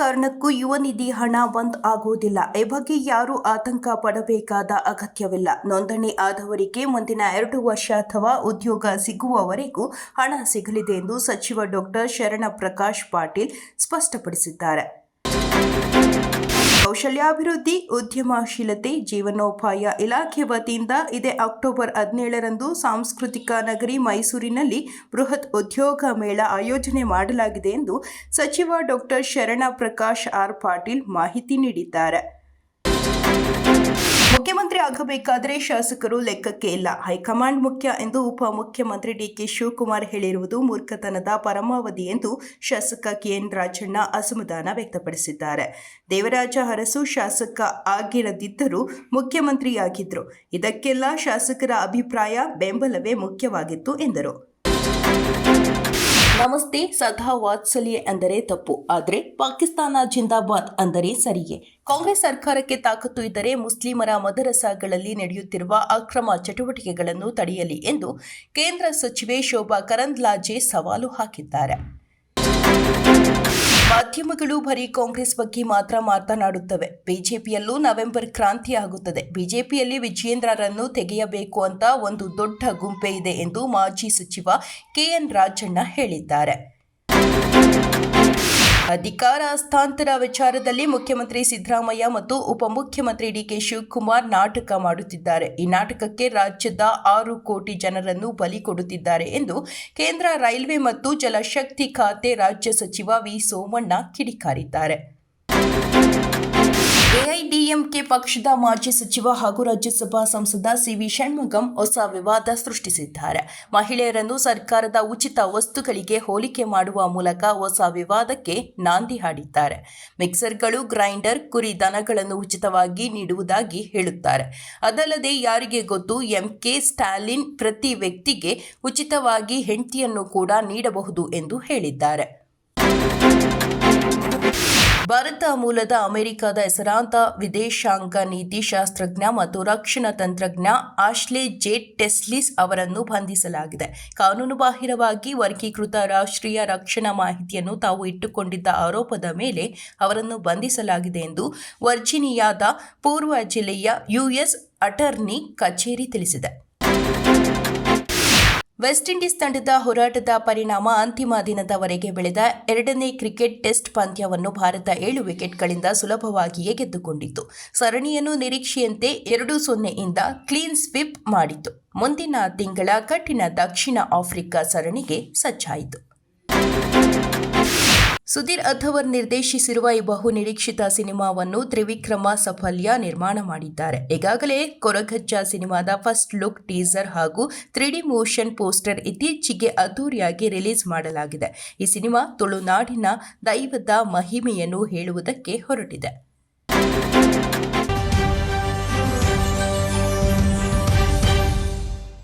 ಕಾರಣಕ್ಕೂ ಯುವ ನಿಧಿ ಹಣ ಬಂದ್ ಆಗುವುದಿಲ್ಲ. ಈ ಬಗ್ಗೆ ಯಾರೂ ಆತಂಕ ಪಡಬೇಕಾದ ಅಗತ್ಯವಿಲ್ಲ. ನೋಂದಣಿ ಆದವರಿಗೆ ಮುಂದಿನ ಎರಡು ವರ್ಷ ಅಥವಾ ಉದ್ಯೋಗ ಸಿಗುವವರೆಗೂ ಹಣ ಸಿಗಲಿದೆ ಎಂದು ಸಚಿವ ಡಾಕ್ಟರ್ ಶರಣ ಪ್ರಕಾಶ್ ಪಾಟೀಲ್ ಸ್ಪಷ್ಟಪಡಿಸಿದ್ದಾರೆ. ಕೌಶಲ್ಯಾಭಿವೃದ್ಧಿ, ಉದ್ಯಮಶೀಲತೆ, ಜೀವನೋಪಾಯ ಇಲಾಖೆ ವತಿಯಿಂದ ಇದೇ ಅಕ್ಟೋಬರ್ ಹದಿನೇಳರಂದು ಸಾಂಸ್ಕೃತಿಕ ನಗರಿ ಮೈಸೂರಿನಲ್ಲಿ ಬೃಹತ್ ಉದ್ಯೋಗ ಮೇಳ ಆಯೋಜನೆ ಮಾಡಲಾಗಿದೆ ಎಂದು ಸಚಿವ ಡಾಕ್ಟರ್ ಶರಣ ಪ್ರಕಾಶ್ ಆರ್ ಪಾಟೀಲ್ ಮಾಹಿತಿ ನೀಡಿದ್ದಾರೆ. ಮುಖ್ಯಮಂತ್ರಿ ಆಗಬೇಕಾದರೆ ಶಾಸಕರು ಲೆಕ್ಕಕ್ಕೆ ಇಲ್ಲ. ಹೈಕಮಾಂಡ್ ಮುಖ್ಯ ಎಂದು ಉಪಮುಖ್ಯಮಂತ್ರಿ ಡಿಕೆ ಶಿವಕುಮಾರ್ ಹೇಳಿರುವುದು ಮೂರ್ಖತನದ ಪರಮಾವಧಿ ಎಂದು ಶಾಸಕ ಕೆಎನ್ ರಾಜಣ್ಣ ಅಸಮಾಧಾನ ವ್ಯಕ್ತಪಡಿಸಿದ್ದಾರೆ. ದೇವರಾಜ ಅರಸು ಶಾಸಕ ಆಗಿರದಿದ್ದರೂ ಮುಖ್ಯಮಂತ್ರಿಯಾಗಿದ್ದರು ಇದಕ್ಕೆಲ್ಲ ಶಾಸಕರ ಅಭಿಪ್ರಾಯ ಬೆಂಬಲವೇ ಮುಖ್ಯವಾಗಿತ್ತು ಎಂದರು. ನಮಸ್ತೆ, ಸದಾ ವಾತ್ಸಲ್ಯ ಅಂದರೆ ತಪ್ಪು. ಆದರೆ ಪಾಕಿಸ್ತಾನ ಜಿಂದಾಬಾದ್ ಅಂದರೆ ಸರಿಯೇ. ಕಾಂಗ್ರೆಸ್ ಸರ್ಕಾರಕ್ಕೆ ತಾಕತ್ತು ಇದ್ದರೆ ಮುಸ್ಲಿಮರ ಮದರಸಾಗಳಲ್ಲಿ ನಡೆಯುತ್ತಿರುವ ಅಕ್ರಮ ಚಟುವಟಿಕೆಗಳನ್ನು ತಡೆಯಲಿ ಎಂದು ಕೇಂದ್ರ ಸಚಿವೆ ಶೋಭಾ ಕರಂದ್ಲಾಜೆ ಸವಾಲು ಹಾಕಿದ್ದಾರೆ. ಮಾಧ್ಯಮಗಳು ಬರೀ ಕಾಂಗ್ರೆಸ್ ಬಗ್ಗೆ ಮಾತ್ರ ಮಾತನಾಡುತ್ತವೆ. ಬಿಜೆಪಿಯಲ್ಲೂ ನವೆಂಬರ್ ಕ್ರಾಂತಿ ಆಗುತ್ತದೆ. ಬಿಜೆಪಿಯಲ್ಲಿ ವಿಜಯೇಂದ್ರರನ್ನು ತೆಗೆಯಬೇಕು ಅಂತ ಒಂದು ದೊಡ್ಡ ಗುಂಪೆ ಇದೆ ಎಂದು ಮಾಜಿ ಸಚಿವ ಕೆಎನ್ ರಾಜಣ್ಣ ಹೇಳಿದ್ದಾರೆ. ಅಧಿಕಾರ ಹಸ್ತಾಂತರ ವಿಚಾರದಲ್ಲಿ ಮುಖ್ಯಮಂತ್ರಿ ಸಿದ್ದರಾಮಯ್ಯ ಮತ್ತು ಉಪಮುಖ್ಯಮಂತ್ರಿ ಡಿಕೆ ಶಿವಕುಮಾರ್ ನಾಟಕ ಮಾಡುತ್ತಿದ್ದಾರೆ. ಈ ನಾಟಕಕ್ಕೆ ರಾಜ್ಯದ ಆರು ಕೋಟಿ ಜನರನ್ನು ಬಲಿ ಕೊಡುತ್ತಿದ್ದಾರೆ ಎಂದು ಕೇಂದ್ರ ರೈಲ್ವೆ ಮತ್ತು ಜಲಶಕ್ತಿ ಖಾತೆ ರಾಜ್ಯ ಸಚಿವ ವಿ ಸೋಮಣ್ಣ ಕಿಡಿಕಾರಿದ್ದಾರೆ. ಎಐಡಿಎಂಕೆ ಪಕ್ಷದ ಮಾಜಿ ಸಚಿವ ಹಾಗೂ ರಾಜ್ಯಸಭಾ ಸಂಸದ ಸಿವಿ ಷಣ್ಮುಗಂ ಹೊಸ ವಿವಾದ ಸೃಷ್ಟಿಸಿದ್ದಾರೆ. ಮಹಿಳೆಯರನ್ನು ಸರ್ಕಾರದ ಉಚಿತ ವಸ್ತುಗಳಿಗೆ ಹೋಲಿಕೆ ಮಾಡುವ ಮೂಲಕ ಹೊಸ ವಿವಾದಕ್ಕೆ ನಾಂದಿ ಹಾಡಿದ್ದಾರೆ. ಮಿಕ್ಸರ್ಗಳು, ಗ್ರೈಂಡರ್, ಕುರಿ ದನಗಳನ್ನು ಉಚಿತವಾಗಿ ನೀಡುವುದಾಗಿ ಹೇಳುತ್ತಾರೆ. ಅದಲ್ಲದೆ ಯಾರಿಗೆ ಗೊತ್ತು, ಎಂಕೆ ಸ್ಟಾಲಿನ್ ಪ್ರತಿ ವ್ಯಕ್ತಿಗೆ ಉಚಿತವಾಗಿ ಹೆಂಡತಿಯನ್ನು ಕೂಡ ನೀಡಬಹುದು ಎಂದು ಹೇಳಿದ್ದಾರೆ. ಭಾರತ ಮೂಲದ ಅಮೆರಿಕದ ಹೆಸರಾಂತ ವಿದೇಶಾಂಗ ನೀತಿ ಶಾಸ್ತ್ರಜ್ಞ ಮತ್ತು ರಕ್ಷಣಾ ತಂತ್ರಜ್ಞ ಆಶ್ಲೆ ಜೇಟ್ ಟೆಸ್ಲಿಸ್ ಅವರನ್ನು ಬಂಧಿಸಲಾಗಿದೆ. ಕಾನೂನುಬಾಹಿರವಾಗಿ ವರ್ಗೀಕೃತ ರಾಷ್ಟ್ರೀಯ ರಕ್ಷಣಾ ಮಾಹಿತಿಯನ್ನು ತಾವು ಇಟ್ಟುಕೊಂಡಿದ್ದ ಆರೋಪದ ಮೇಲೆ ಅವರನ್ನು ಬಂಧಿಸಲಾಗಿದೆ ಎಂದು ವರ್ಜಿನಿಯಾದ ಪೂರ್ವ ಜಿಲ್ಲೆಯ ಯುಎಸ್ ಅಟರ್ನಿ ಕಚೇರಿ ತಿಳಿಸಿದೆ. ವೆಸ್ಟ್ ಇಂಡೀಸ್ ತಂಡದ ಹೋರಾಟದ ಪರಿಣಾಮ ಅಂತಿಮ ದಿನದವರೆಗೆ ಬೆಳೆದ ಎರಡನೇ ಕ್ರಿಕೆಟ್ ಟೆಸ್ಟ್ ಪಂದ್ಯವನ್ನು ಭಾರತ ಏಳು ವಿಕೆಟ್ಗಳಿಂದ ಸುಲಭವಾಗಿಯೇ ಗೆದ್ದುಕೊಂಡಿತು ಸರಣಿಯನ್ನು ನಿರೀಕ್ಷೆಯಂತೆ ಎರಡು ಸೊನ್ನೆಯಿಂದ ಕ್ಲೀನ್ ಸ್ವಿಪ್ ಮಾಡಿತು ಮುಂದಿನ ತಿಂಗಳ ಕಠಿಣ ದಕ್ಷಿಣ ಆಫ್ರಿಕಾ ಸರಣಿಗೆ ಸಜ್ಜಾಯಿತು. ಸುಧೀರ್ ಅಥವರ್ ನಿರ್ದೇಶಿಸಿರುವ ಈ ಬಹು ನಿರೀಕ್ಷಿತ ಸಿನಿಮಾವನ್ನು ತ್ರಿವಿಕ್ರಮ ಸಫಲ್ಯ ನಿರ್ಮಾಣ ಮಾಡಿದ್ದಾರೆ. ಈಗಾಗಲೇ ಕೊರಗಜ್ಜ ಸಿನಿಮಾದ ಫಸ್ಟ್ ಲುಕ್ ಟೀಸರ್ ಹಾಗೂ ತ್ರೀಡಿ ಮೋಷನ್ ಪೋಸ್ಟರ್ ಇತ್ತೀಚೆಗೆ ಅದ್ದೂರಿಯಾಗಿ ರಿಲೀಸ್ ಮಾಡಲಾಗಿದೆ. ಈ ಸಿನಿಮಾ ತುಳುನಾಡಿನ ದೈವದ ಮಹಿಮೆಯನ್ನು ಹೇಳುವುದಕ್ಕೆ ಹೊರಟಿದೆ.